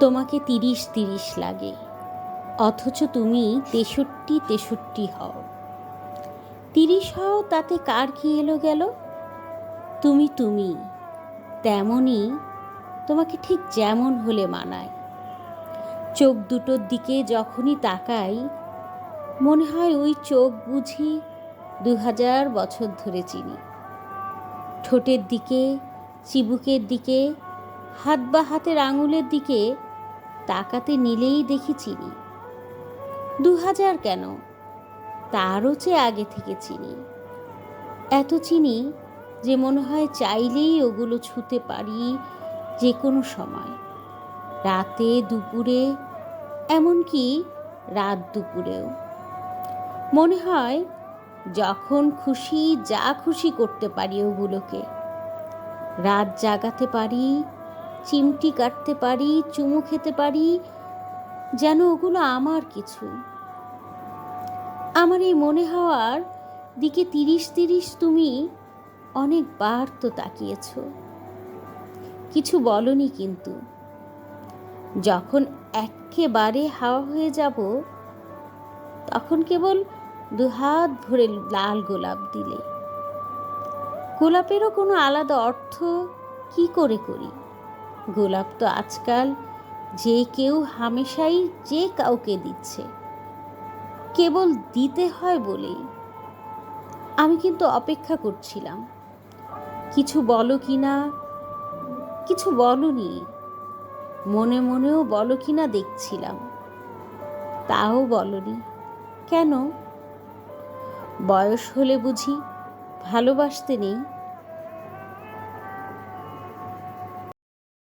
তোমাকে তিরিশ তিরিশ লাগে। অথচ তুমি তেষট্টি তেষট্টি হও। তিরিশ হও, তাতে কার কি এলো গেল? তুমি তুমি তেমনই তোমাকে ঠিক যেমন হলে মানায়। চোখ দুটোর দিকে যখনই তাকাই, মনে হয় ওই চোখ বুঝি দু হাজার বছর ধরে চিনি। ঠোঁটের দিকে, চিবুকের দিকে, হাত বা হাতের আঙুলের দিকে তাকাতে নিলেই দেখি চিনি। দু হাজার কেন? তারও চেয়ে আগে থেকে চিনি। এত চিনি যে মনে হয় চাইলেই ওগুলো ছুতে পারি যে কোনো সময়। রাতে, দুপুরে, এমনকি রাত দুপুরেও। মনে হয় যখন খুশি যা খুশি করতে পারি ওগুলোকে। রাত জাগাতে পারি চিমটি কাটতে পারি, চুমু খেতে পারি, যেন ওগুলো আমার কিছু। আমার এই মনে হওয়ার দিকে তিরিশ তিরিশ তুমি অনেকবার তো তাকিয়েছ। কিছু বলনি কিন্তু। যখন একেবারে হাওয়া হয়ে যাব, তখন কেবল দুহাত ভরে লাল গোলাপ দিলে। গোলাপেরও কোনো আলাদা অর্থ কি করে করি? গোলাপ তো আজকাল যে কেউ হামেশাই যে কাউকে দিচ্ছে। কেবল দিতে হয় বলেই। আমি কিন্তু অপেক্ষা করছিলাম। কিছু বলো কি না? কিছু বলনি মনে মনেও বলো কি না দেখছিলাম। তাও বলনি কেন? বয়স হলে বুঝি ভালোবাসতে নেই।